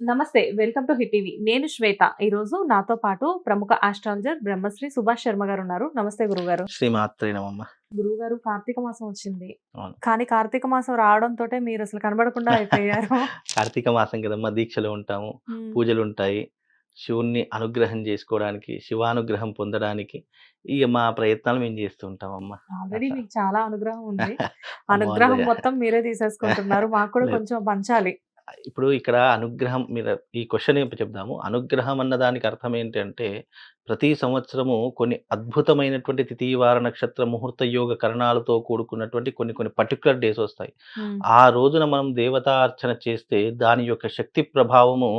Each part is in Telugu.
నమస్తే వెల్కమ్ టు హిట్ టీవీ. నేను శ్వేత. ఈ రోజు నాతో పాటు ప్రముఖ ఆస్ట్రాలజర్ బ్రహ్మశ్రీ సుభాష్ శర్మ గారు ఉన్నారు. నమస్తే గురుగారు. నమమ్మ గురుగారు కార్తీక మాసం వచ్చింది. కానీ కార్తీక మాసం రావడంతో మీరు అసలు కనబడకుండా అయిపోయారు. కార్తీక మాసం కదమ్మా దీక్షలు ఉంటాము పూజలు ఉంటాయి. శివుణ్ణి అనుగ్రహం చేసుకోవడానికి శివానుగ్రహం పొందడానికి ఇక మా ప్రయత్నాలు మేము చేస్తూ ఉంటామమ్మా ఆల్రెడీ. మీకు చాలా అనుగ్రహం ఉంది. అనుగ్రహం. మొత్తం మీరే తీసేసుకుంటున్నారు. మాకు కూడా. కొంచెం పంచాలి. ఇప్పుడు ఇక్కడ అనుగ్రహం మీరు ఈ క్వశ్చన్ ఏం చెప్దాము అనుగ్రహం అన్న దానికి అర్థం ఏంటంటే ప్రతి సంవత్సరము కొన్ని అద్భుతమైనటువంటి తిథివార నక్షత్ర ముహూర్త యోగ కరణాలతో కూడుకున్నటువంటి కొన్ని కొన్ని పర్టికులర్ డేస్ వస్తాయి. ఆ రోజున మనం దేవతార్చన చేస్తే దాని యొక్క శక్తి ప్రభావము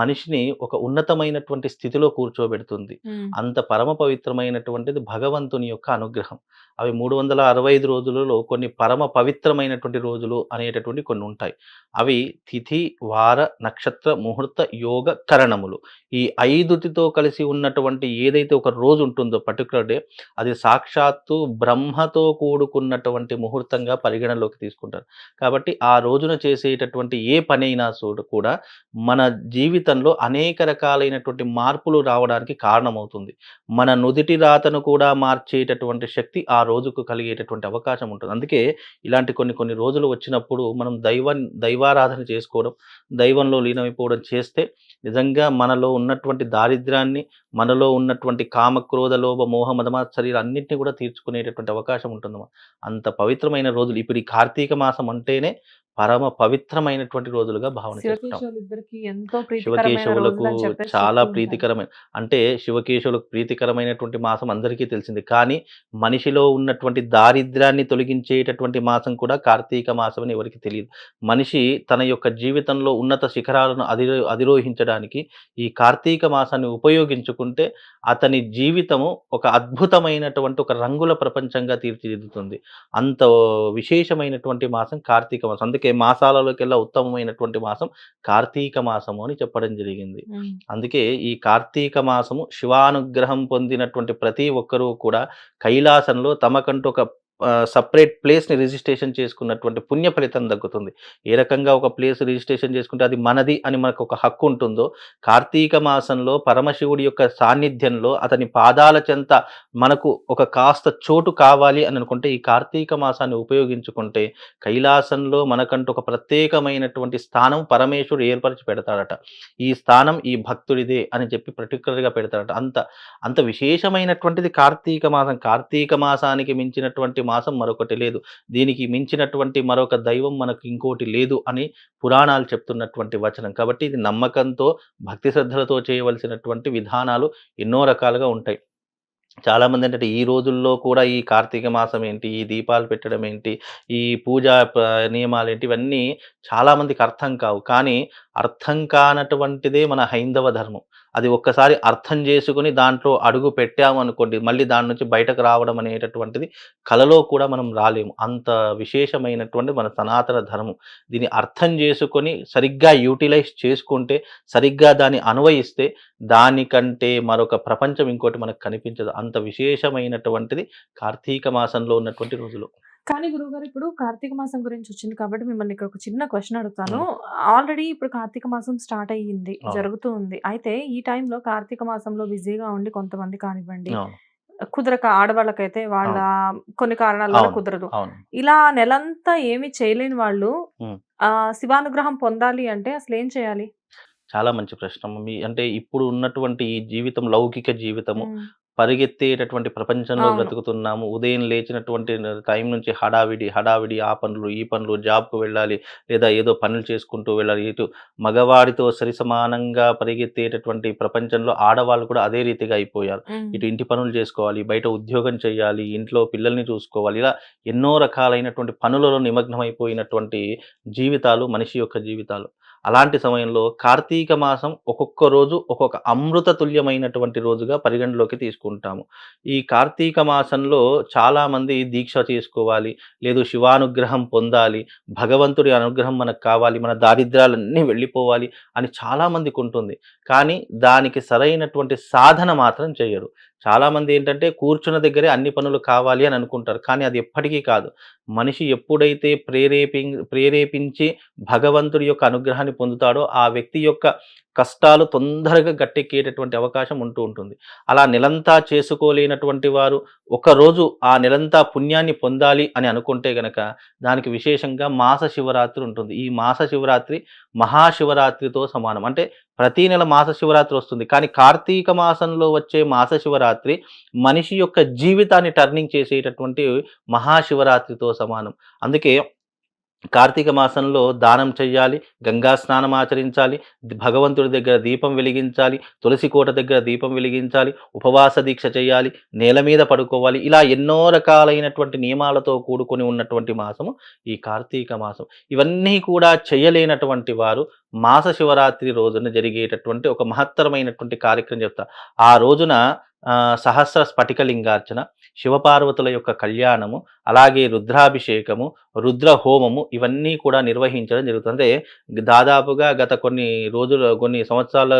మనిషిని ఒక ఉన్నతమైనటువంటి స్థితిలో కూర్చోబెడుతుంది. అంత పరమ పవిత్రమైనటువంటిది భగవంతుని యొక్క అనుగ్రహం. అవి మూడు వందల అరవై ఐదు రోజులలో కొన్ని పరమ పవిత్రమైనటువంటి రోజులు అనేటటువంటి కొన్ని ఉంటాయి. అవి తిథి వార నక్షత్ర ముహూర్త యోగ కరణములు. ఈ ఐదుటితో కలిసి ఉన్నటువంటి ఏదైతే ఒక రోజు ఉంటుందో పర్టికులర్ డే అది సాక్షాత్తు బ్రహ్మతో కూడుకున్నటువంటి ముహూర్తంగా పరిగణలోకి తీసుకుంటారు. కాబట్టి ఆ రోజున చేసేటటువంటి ఏ పని అయినా కూడా మన జీవితంలో అనేక రకాలైనటువంటి మార్పులు రావడానికి కారణమవుతుంది. మన నుదిటి రాతను కూడా మార్చేటటువంటి శక్తి ఆ రోజుకు కలిగేటటువంటి అవకాశం ఉంటుంది. అందుకే ఇలాంటి కొన్ని కొన్ని రోజులు వచ్చినప్పుడు మనం దైవ దైవారాధన చేసుకోవడం దైవంలో లీనమైపోవడం చేస్తే నిజంగా మనలో ఉన్నటువంటి దారిద్ర్యాన్ని మనలో ఉన్నటువంటి కామ క్రోధ లోభ మోహ మదమాత్సర్యాలు అన్నింటినీ కూడా తీర్చుకునేటటువంటి అవకాశం ఉంటుందమ్మా అంత పవిత్రమైన రోజులు ఇప్పుడు ఈ కార్తీక మాసం అంటేనే పరమ పవిత్రమైనటువంటి రోజులుగా భావన శివకేశవులకు చాలా. ప్రీతికరమైన అంటే శివకేశవులకు ప్రీతికరమైనటువంటి మాసం అందరికీ తెలిసింది. కానీ మనిషిలో ఉన్నటువంటి దారిద్ర్యాన్ని తొలగించేటటువంటి మాసం కూడా కార్తీక మాసం అని ఎవరికి తెలియదు. మనిషి తన యొక్క జీవితంలో ఉన్నత శిఖరాలను అధిరో అధిరోహించడానికి ఈ కార్తీక మాసాన్ని ఉపయోగించుకుంటే అతని జీవితము ఒక అద్భుతమైనటువంటి ఒక రంగుల ప్రపంచంగా తీర్చిదిద్దుతుంది. అంత విశేషమైనటువంటి మాసం కార్తీక మాసం. అందుకే మాసాలలోకెల్లా ఉత్తమమైనటువంటి మాసం కార్తీక మాసము అని చెప్పడం జరిగింది. అందుకే ఈ కార్తీక మాసము శివానుగ్రహం పొందినటువంటి ప్రతి ఒక్కరూ కూడా కైలాసంలో తమకంటూ ఒక సపరేట్ ప్లేస్ని రిజిస్ట్రేషన్ చేసుకున్నటువంటి పుణ్య ఫలితం దక్కుతుంది. ఏ రకంగా ఒక ప్లేస్ రిజిస్ట్రేషన్ చేసుకుంటే అది మనది అని మనకు ఒక హక్కు ఉంటుందో కార్తీక మాసంలో పరమశివుడి యొక్క సాన్నిధ్యంలో అతని పాదాల చెంత మనకు ఒక కాస్త చోటు కావాలి అని అనుకుంటే ఈ కార్తీక మాసాన్ని ఉపయోగించుకుంటే కైలాసంలో మనకంటూ ఒక ప్రత్యేకమైనటువంటి స్థానం పరమేశ్వరుడు ఏర్పరిచి పెడతాడట. ఈ స్థానం ఈ భక్తుడిదే అని చెప్పి పర్టికులర్గా పెడతాడట. అంత అంత విశేషమైనటువంటిది కార్తీక మాసం. కార్తీక మాసానికి మించినటువంటి మాసం మరొకటి లేదు. దీనికి మించినటువంటి మరొక దైవం మనకు ఇంకోటి లేదు అని పురాణాలు చెప్తున్నటువంటి వచనం. కాబట్టి ఇది నమ్మకంతో భక్తి శ్రద్ధలతో చేయవలసినటువంటి విధానాలు ఎన్నో రకాలుగా ఉంటాయి. చాలామంది ఏంటంటే ఈ రోజుల్లో కూడా ఈ కార్తీక మాసం ఏంటి ఈ దీపాలు పెట్టడం ఏంటి ఈ పూజా నియమాలు ఏంటి ఇవన్నీ చాలామందికి అర్థం కావు. కానీ అర్థం కానటువంటిదే మన హైందవ ధర్మం. అది ఒక్కసారి అర్థం చేసుకుని దాంట్లో అడుగు పెట్టామనుకోండి మళ్ళీ దాని నుంచి బయటకు రావడం అనేటటువంటిది కలలో కూడా మనం రాలేము. అంత విశేషమైనటువంటి మన సనాతన ధర్మం. దీన్ని అర్థం చేసుకొని సరిగ్గా యూటిలైజ్ చేసుకుంటే సరిగ్గా దాన్ని అన్వయిస్తే దానికంటే మరొక ప్రపంచం ఇంకోటి మనకు కనిపించదు. అంత విశేషమైనటువంటిది కార్తీక మాసంలో ఉన్నటువంటి రోజులు. కానీ గురువుగారు ఇప్పుడు కార్తీక మాసం గురించి వచ్చింది కాబట్టి మిమ్మల్ని ఇక్కడ ఒక చిన్న క్వశ్చన్ అడుగుతాను. ఆల్రెడీ ఇప్పుడు కార్తీక మాసం స్టార్ట్ అయ్యింది. జరుగుతూ ఉంది. అయితే ఈ టైంలో కార్తీక మాసంలో బిజీగా ఉండి కొంతమంది కానివ్వండి కుదరక ఆడవాళ్ళకైతే వాళ్ళ కొన్ని కారణాల వల్ల. కుదరదు. ఇలా నెలంతా ఏమీ చేయలేని వాళ్ళు. ఆ శివానుగ్రహం పొందాలి అంటే అసలు ఏం చేయాలి? చాలా మంచి ప్రశ్న. మీ అంటే ఇప్పుడు ఉన్నటువంటి ఈ జీవితం లౌకిక జీవితము పరిగెత్తేటటువంటి ప్రపంచంలో. బ్రతుకుతున్నాము. ఉదయం లేచినటువంటి టైం నుంచి హడావిడి హడావిడి ఆ పనులు ఈ పనులు జాబ్కు వెళ్ళాలి లేదా ఏదో పనులు చేసుకుంటూ వెళ్ళాలి. ఇటు మగవాడితో సరి సమానంగా పరిగెత్తేటటువంటి ప్రపంచంలో ఆడవాళ్ళు కూడా అదే రీతిగా అయిపోయారు. ఇటు ఇంటి పనులు చేసుకోవాలి బయట ఉద్యోగం చేయాలి ఇంట్లో పిల్లల్ని చూసుకోవాలి. ఇలా ఎన్నో రకాలైనటువంటి పనులలో నిమగ్నమైపోయినటువంటి జీవితాలు మనిషి యొక్క జీవితాలు. అలాంటి సమయంలో కార్తీక మాసం ఒక్కొక్క రోజు ఒక్కొక్క అమృత తుల్యమైనటువంటి రోజుగా పరిగణలోకి తీసుకుంటాము. ఈ కార్తీక మాసంలో చాలామంది దీక్ష చేసుకోవాలి లేదు శివానుగ్రహం పొందాలి భగవంతుడి అనుగ్రహం మనకు కావాలి మన దారిద్ర్యాలన్నీ వెళ్ళిపోవాలి అని చాలామందికి ఉంటుంది. కానీ దానికి సరైనటువంటి సాధన మాత్రం చేయరు. చాలామంది ఏంటంటే కూర్చున్న దగ్గరే అన్ని పనులు కావాలి అని అనుకుంటారు. కానీ అది ఎప్పటికీ కాదు. మనిషి ఎప్పుడైతే ప్రేరేపి ప్రేరేపించి భగవంతుడి యొక్క అనుగ్రహాన్ని పొందుతాడో ఆ వ్యక్తి యొక్క కష్టాలు తొందరగా గట్టెక్కేటటువంటి అవకాశం ఉంటూ ఉంటుంది. అలా నెలంతా చేసుకోలేనటువంటి వారు ఒకరోజు ఆ నెలంతా పుణ్యాన్ని పొందాలి అని అనుకుంటే గనక దానికి విశేషంగా మాస శివరాత్రి ఉంటుంది. ఈ మాస శివరాత్రి మహాశివరాత్రితో సమానం. అంటే ప్రతి నెల మాస శివరాత్రి వస్తుంది. కానీ కార్తీక మాసంలో వచ్చే మాస శివరాత్రి మనిషి యొక్క జీవితాన్ని టర్నింగ్ చేసేటటువంటి మహాశివరాత్రితో సమానం. అందుకే కార్తీక మాసంలో దానం చెయ్యాలి గంగా స్నానం ఆచరించాలి భగవంతుడి దగ్గర దీపం వెలిగించాలి తులసి కోట దగ్గర దీపం వెలిగించాలి ఉపవాస దీక్ష చేయాలి నేల మీద పడుకోవాలి ఇలా ఎన్నో రకాలైనటువంటి నియమాలతో కూడుకొని ఉన్నటువంటి మాసము ఈ కార్తీక మాసం. ఇవన్నీ కూడా చేయలేనటువంటి వారు మాస శివరాత్రి రోజున జరిగేటటువంటి ఒక మహత్తరమైనటువంటి కార్యక్రమం చెప్తా ఆ రోజున సహస్ర స్ఫటికలింగార్చన శివపార్వతుల యొక్క కళ్యాణము అలాగే రుద్రాభిషేకము రుద్ర హోమము ఇవన్నీ కూడా నిర్వహించడం జరుగుతుంది. అంటే దాదాపుగా గత కొన్ని రోజులు కొన్ని సంవత్సరాల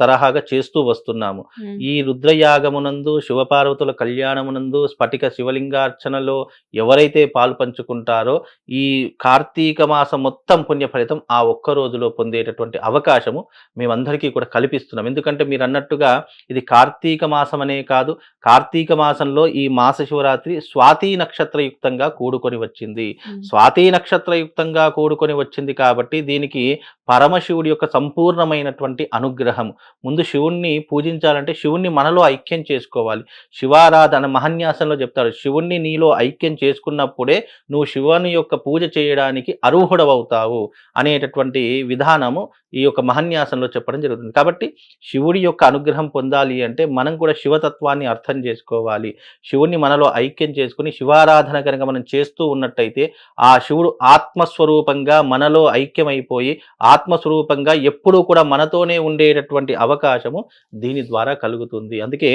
తరహాగా చేస్తూ వస్తున్నాము. ఈ రుద్రయాగమునందు శివపార్వతుల కళ్యాణమునందు స్ఫటిక శివలింగార్చనలో ఎవరైతే పాలు పంచుకుంటారో ఈ కార్తీక మాసం మొత్తం పుణ్య ఫలితం ఆ ఒక్క రోజులో పొందేటటువంటి అవకాశము మేమందరికీ కూడా కల్పిస్తున్నాం. ఎందుకంటే మీరు అన్నట్టుగా ఇది కార్తీక మాసం అనే కాదు. కార్తీక మాసంలో ఈ మాస శివరాత్రి స్వాతి నక్షత్రయుక్తంగా కూడుకొని వచ్చింది. స్వాతి నక్షత్రయుక్తంగా కూడుకొని వచ్చింది కాబట్టి దీనికి పరమశివుడి యొక్క సంపూర్ణమైనటువంటి అనుగ్రహం. ముందు శివుణ్ణి పూజించాలంటే శివుణ్ణి మనలో ఐక్యం చేసుకోవాలి. శివారాధన మహన్యాసంలో చెప్తారు శివుణ్ణి నీలో ఐక్యం చేసుకున్నప్పుడే నువ్వు శివుని యొక్క పూజ చేయడానికి అర్హుడవవుతావు అనేటటువంటి విధానము ఈ యొక్క మహన్యాసంలో చెప్పడం జరుగుతుంది. కాబట్టి శివుడి యొక్క అనుగ్రహం పొందాలి అంటే మనం కూడా శివతత్వాన్ని అర్థం చేసుకోవాలి. శివుణ్ణి మనలో ఐక్యం చేసుకుని శివారాధన కనుక మనం చేస్తూ ఉన్నట్టయితే ఆ శివుడు ఆత్మస్వరూపంగా మనలో ఐక్యమైపోయి ఆత్మస్వరూపంగా ఎప్పుడూ కూడా మనతోనే ఉండేటటువంటి అవకాశము దీని ద్వారా కలుగుతుంది. అందుకే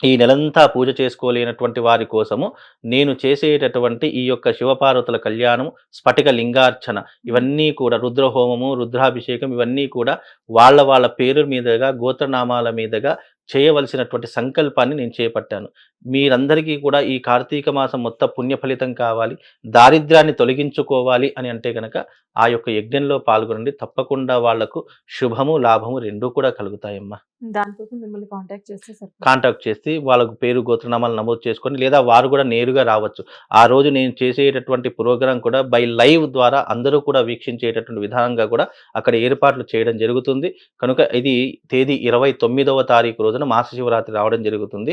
ఈ నెలంతా పూజ చేసుకోలేనటువంటి వారి కోసము నేను చేసేటటువంటి ఈ యొక్క శివపార్వతుల కళ్యాణం స్ఫటిక లింగార్చన ఇవన్నీ కూడా రుద్రహోమము రుద్రాభిషేకం ఇవన్నీ కూడా వాళ్ళ వాళ్ళ పేరు మీదుగా గోత్రనామాల మీదుగా చేయవలసినటువంటి సంకల్పాన్ని నేను చేపట్టాను. మీరందరికీ కూడా ఈ కార్తీక మాసం మొత్తం పుణ్య ఫలితం కావాలి దారిద్ర్యాన్ని తొలగించుకోవాలి అని అంటే కనుక ఆ యొక్క యజ్ఞంలో పాల్గొనండి. తప్పకుండా వాళ్ళకు శుభము లాభము రెండూ కూడా కలుగుతాయమ్మా. దానికోసం మిమ్మల్ని కాంటాక్ట్ చేస్తే. కాంటాక్ట్ చేసి వాళ్ళకు పేరు గోత్రనామాలు నమోదు చేసుకొని లేదా వారు కూడా నేరుగా రావచ్చు. ఆ రోజు నేను చేసేటటువంటి ప్రోగ్రాం కూడా బై లైవ్ ద్వారా అందరూ కూడా వీక్షించేటటువంటి విధానంగా కూడా అక్కడ ఏర్పాట్లు చేయడం జరుగుతుంది. కనుక ఇది తేదీ ఇరవై తొమ్మిదవ తారీఖు రోజున మాస శివరాత్రి రావడం జరుగుతుంది.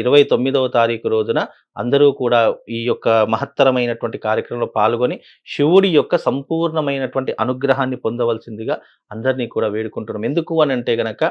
ఇరవై తొమ్మిదవ తారీఖు రోజున అందరూ కూడా ఈ యొక్క మహత్తరమైనటువంటి కార్యక్రమంలో పాల్గొని శివుడి యొక్క సంపూర్ణమైనటువంటి అనుగ్రహాన్ని పొందవలసిందిగా అందరినీ కూడా వేడుకుంటున్నాం. ఎందుకు అని అంటే గనక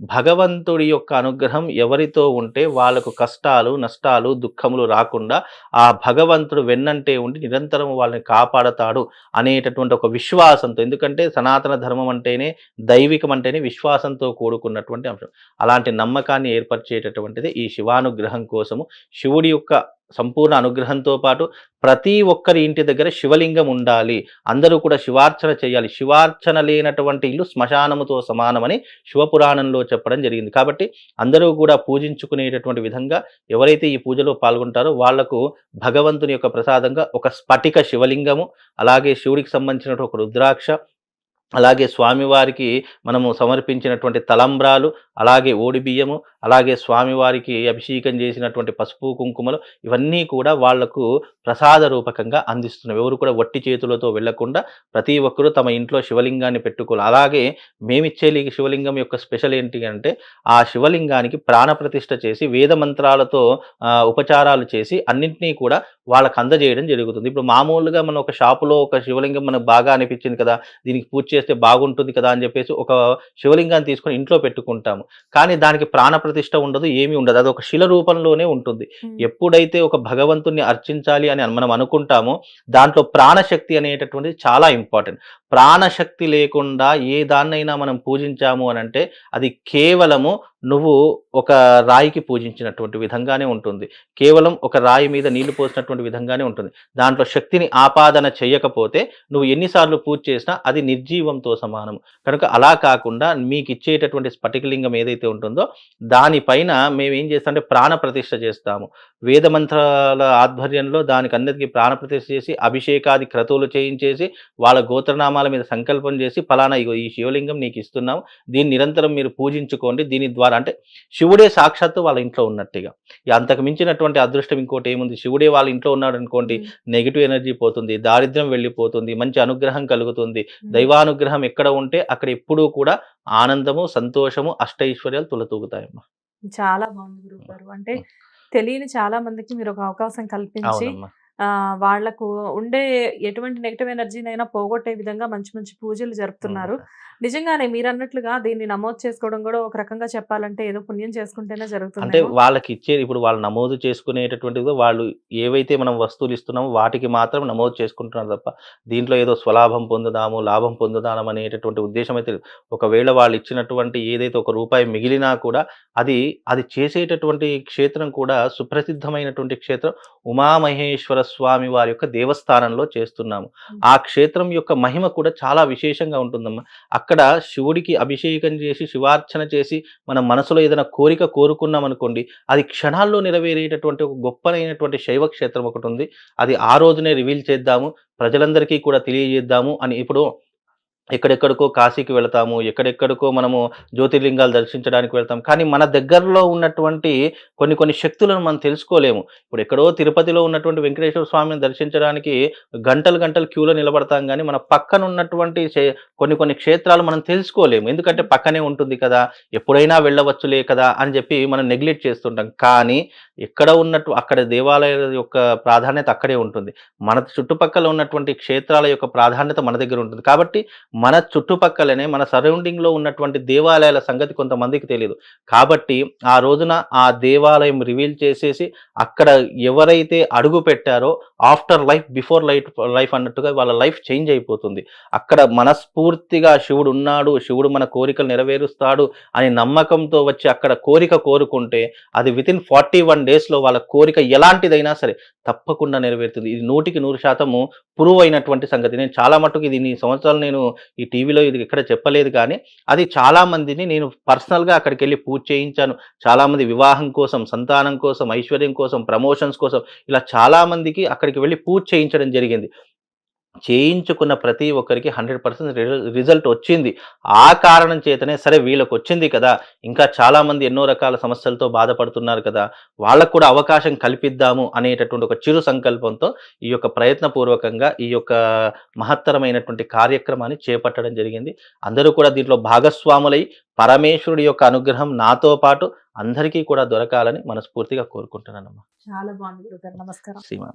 భగవంతుడి యొక్క అనుగ్రహం ఎవరితో ఉంటే వాళ్ళకు కష్టాలు నష్టాలు దుఃఖములు రాకుండా ఆ భగవంతుడు వెన్నంటే ఉండి నిరంతరం వాళ్ళని కాపాడతాడు అనేటటువంటి ఒక విశ్వాసంతో ఎందుకంటే సనాతన ధర్మం అంటేనే దైవికం అంటేనే విశ్వాసంతో కూడుకున్నటువంటి అంశం. అలాంటి నమ్మకాన్ని ఏర్పరిచేటటువంటిది ఈ శివానుగ్రహం కోసము శివుడి యొక్క సంపూర్ణ అనుగ్రహంతో పాటు ప్రతి ఒక్కరి ఇంటి దగ్గర శివలింగం ఉండాలి. అందరూ కూడా శివార్చన చేయాలి. శివార్చన లేనటువంటి ఇల్లు శ్మశానముతో సమానమని శివపురాణంలో చెప్పడం జరిగింది. కాబట్టి అందరూ కూడా పూజించుకునేటటువంటి విధంగా ఎవరైతే ఈ పూజలో పాల్గొంటారో వాళ్ళకు భగవంతుని యొక్క ప్రసాదంగా ఒక స్ఫటిక శివలింగము అలాగే శివుడికి సంబంధించిన ఒక రుద్రాక్ష అలాగే స్వామివారికి మనము సమర్పించినటువంటి తలంబ్రాలు అలాగే ఓడి బియ్యము అలాగే స్వామివారికి అభిషేకం చేసినటువంటి పసుపు కుంకుమలు ఇవన్నీ కూడా వాళ్ళకు ప్రసాద రూపకంగా అందిస్తున్నాం ఎవరు కూడా వట్టి చేతులతో వెళ్ళకుండా ప్రతి ఒక్కరూ తమ ఇంట్లో శివలింగాన్ని పెట్టుకోవాలి. అలాగే మేమిచ్చే శివలింగం యొక్క స్పెషల్ ఏంటి అంటే ఆ శివలింగానికి ప్రాణప్రతిష్ఠ చేసి వేద మంత్రాలతో ఉపచారాలు చేసి అన్నింటినీ కూడా వాళ్ళకి అందజేయడం జరుగుతుంది. ఇప్పుడు మామూలుగా మనం ఒక షాపులో ఒక శివలింగం మనకు బాగా అనిపించింది కదా దీనికి పూజ చేస్తే బాగుంటుంది కదా అని చెప్పేసి ఒక శివలింగాన్ని తీసుకొని ఇంట్లో పెట్టుకుంటాము. కానీ దానికి ప్రాణప్రతిష్ఠ ఉండదు ఏమీ ఉండదు. అది ఒక శిల రూపంలోనే ఉంటుంది. ఎప్పుడైతే ఒక భగవంతుణ్ణి అర్చించాలి అని మనం అనుకుంటామో దాంట్లో ప్రాణశక్తి అనేటటువంటిది చాలా ఇంపార్టెంట్. ప్రాణశక్తి లేకుండా ఏ దాన్నైనా మనం పూజించాము అని అంటే అది కేవలము నువ్వు ఒక రాయికి పూజించినటువంటి విధంగానే ఉంటుంది. కేవలం ఒక రాయి మీద నీళ్ళు పోసినటువంటి విధంగానే ఉంటుంది. దాంట్లో శక్తిని ఆపాదన చేయకపోతే నువ్వు ఎన్నిసార్లు పూజ చేసినా అది నిర్జీవంతో సమానం. కనుక అలా కాకుండా మీకు ఇచ్చేటటువంటి స్ఫటికలింగం ఏదైతే ఉంటుందో దానిపైన మేము ఏం చేస్తామంటే ప్రాణ ప్రతిష్ఠ చేస్తాము. వేద మంత్రాల ఆధ్వర్యంలో దానికి అందరికీ ప్రాణ ప్రతిష్ఠ చేసి అభిషేకాది క్రతువులు చేయించేసి వాళ్ళ గోత్రనామాల మీద సంకల్పం చేసి ఫలానా ఇగో ఈ శివలింగం నీకు ఇస్తున్నాం దీన్ని నిరంతరం మీరు పూజించుకోండి. దీని ద్వారా అంటే శివుడే సాక్షాత్తు వాళ్ళ ఇంట్లో ఉన్నట్టుగా. అంతకు మించినటువంటి అదృష్టం ఇంకోటి ఏముంది? శివుడే వాళ్ళ ఇంట్లో ఉన్నాడు అనుకోండి నెగిటివ్ ఎనర్జీ పోతుంది దారిద్ర్యం వెళ్ళిపోతుంది మంచి అనుగ్రహం కలుగుతుంది. దైవానుగ్రహం ఎక్కడ ఉంటే అక్కడ ఎప్పుడూ కూడా ఆనందము సంతోషము అష్టైశ్వర్యాలు తులతూగుతాయమ్మా చాలా బాగుంది గురువు గారు. అంటే తెలియని చాలా మందికి మీరు ఒక అవకాశం కల్పించి వాళ్ళకు ఉండే ఎటువంటి నెగిటివ్ ఎనర్జీనైనా పోగొట్టే విధంగా మంచి మంచి పూజలు జరుపుతున్నారు. నిజంగానే మీరు అన్నట్లుగా దీన్ని నమోదు చేసుకోవడం కూడా ఒక రకంగా చెప్పాలంటే ఏదో పుణ్యం చేసుకుంటేనే అంటే జరుగుతుంది వాళ్ళకి ఇచ్చేది ఇప్పుడు వాళ్ళు నమోదు చేసుకునేటటువంటిది వాళ్ళు ఏవైతే మనం వస్తువులు ఇస్తున్నామో వాటికి మాత్రం నమోదు చేసుకుంటున్నారు తప్ప దీంట్లో ఏదో స్వలాభం పొందుదాము లాభం పొందుదాం అనేటటువంటి ఉద్దేశం అయితే ఒకవేళ వాళ్ళు ఇచ్చినటువంటి ఏదైతే ఒక రూపాయి మిగిలినా కూడా అది అది చేసేటటువంటి క్షేత్రం కూడా సుప్రసిద్ధమైనటువంటి క్షేత్రం ఉమామహేశ్వర స్వామి వారి యొక్క దేవస్థానంలో చేస్తున్నాము. ఆ క్షేత్రం యొక్క మహిమ కూడా చాలా విశేషంగా ఉంటుందమ్మా. అక్కడ శివుడికి అభిషేకం చేసి శివార్చన చేసి మన మనసులో ఏదైనా కోరిక కోరుకున్నాం అనుకోండి అది క్షణాల్లో నెరవేరేటటువంటి ఒక గొప్పనైనటువంటి శైవ క్షేత్రం ఒకటి ఉంది. అది ఆ రోజునే రివీల్ చేద్దాము ప్రజలందరికీ కూడా తెలియజేద్దాము అని ఇప్పుడు ఎక్కడెక్కడికో కాశీకి వెళతాము ఎక్కడెక్కడికో మనము జ్యోతిర్లింగాలు దర్శించడానికి వెళ్తాం కానీ మన దగ్గరలో ఉన్నటువంటి కొన్ని కొన్ని శక్తులను మనం తెలుసుకోలేము. ఇప్పుడు ఎక్కడో తిరుపతిలో ఉన్నటువంటి వెంకటేశ్వర స్వామిని దర్శించడానికి గంటలు గంటలు క్యూలో నిలబడతాం కానీ మన పక్కన ఉన్నటువంటి కొన్ని కొన్ని క్షేత్రాలు మనం తెలుసుకోలేము. ఎందుకంటే పక్కనే ఉంటుంది కదా ఎప్పుడైనా వెళ్ళవచ్చులే కదా అని చెప్పి మనం నెగ్లెక్ట్ చేస్తుంటాం. కానీ ఎక్కడ ఉన్నట్టు అక్కడ దేవాలయాల యొక్క ప్రాధాన్యత అక్కడే ఉంటుంది. మన చుట్టుపక్కల ఉన్నటువంటి క్షేత్రాల యొక్క ప్రాధాన్యత మన దగ్గర ఉంటుంది. కాబట్టి మన చుట్టుపక్కలనే మన సరౌండింగ్లో ఉన్నటువంటి దేవాలయాల సంగతి కొంతమందికి తెలియదు కాబట్టి ఆ రోజున ఆ దేవాలయం రివీల్ చేసేసి అక్కడ ఎవరైతే అడుగు పెట్టారో after life before life life అన్నట్టుగా వాళ్ళ లైఫ్ చేంజ్ అయిపోతుంది. అక్కడ మనస్ఫూర్తిగా శివుడు ఉన్నాడు శివుడు మన కోరికలు నెరవేరుస్తాడు అని నమ్మకంతో వచ్చి అక్కడ కోరిక కోరుకుంటే అది వితిన్ ఫార్టీ వన్ డేస్లో వాళ్ళ కోరిక ఎలాంటిదైనా సరే తప్పకుండా నెరవేరుతుంది. ఇది నూటికి నూరు శాతము ప్రూవ్ అయినటువంటి సంగతి. నేను చాలా మటుకు ఇది ఇన్ని సంవత్సరాలు నేను ఈ టీవీలో ఇది ఎక్కడ చెప్పలేదు కానీ అది చాలామందిని నేను పర్సనల్గా అక్కడికి వెళ్ళి పూజ చేయించాను. చాలామంది వివాహం కోసం సంతానం కోసం ఐశ్వర్యం కోసం ప్రమోషన్స్ కోసం ఇలా చాలామందికి అక్కడికి వెళ్ళి పూజ చేయించడం జరిగింది. చేయించుకున్న ప్రతి ఒక్కరికి హండ్రెడ్ పర్సెంట్ రిజల్ట్ వచ్చింది. ఆ కారణం చేతనే సరే వీళ్ళకి వచ్చింది కదా ఇంకా చాలా మంది ఎన్నో రకాల సమస్యలతో బాధపడుతున్నారు కదా వాళ్ళకు కూడా అవకాశం కల్పిద్దాము అనేటటువంటి ఒక చిరు సంకల్పంతో ఈ యొక్క ప్రయత్నపూర్వకంగా ఈ యొక్క మహత్తరమైనటువంటి కార్యక్రమాన్ని చేపట్టడం జరిగింది. అందరూ కూడా దీంట్లో భాగస్వాములై పరమేశ్వరుడి యొక్క అనుగ్రహం నాతో పాటు అందరికీ కూడా దొరకాలని మనస్ఫూర్తిగా కోరుకుంటున్నానమ్మా. చాలా బాగుంది నమస్కారం.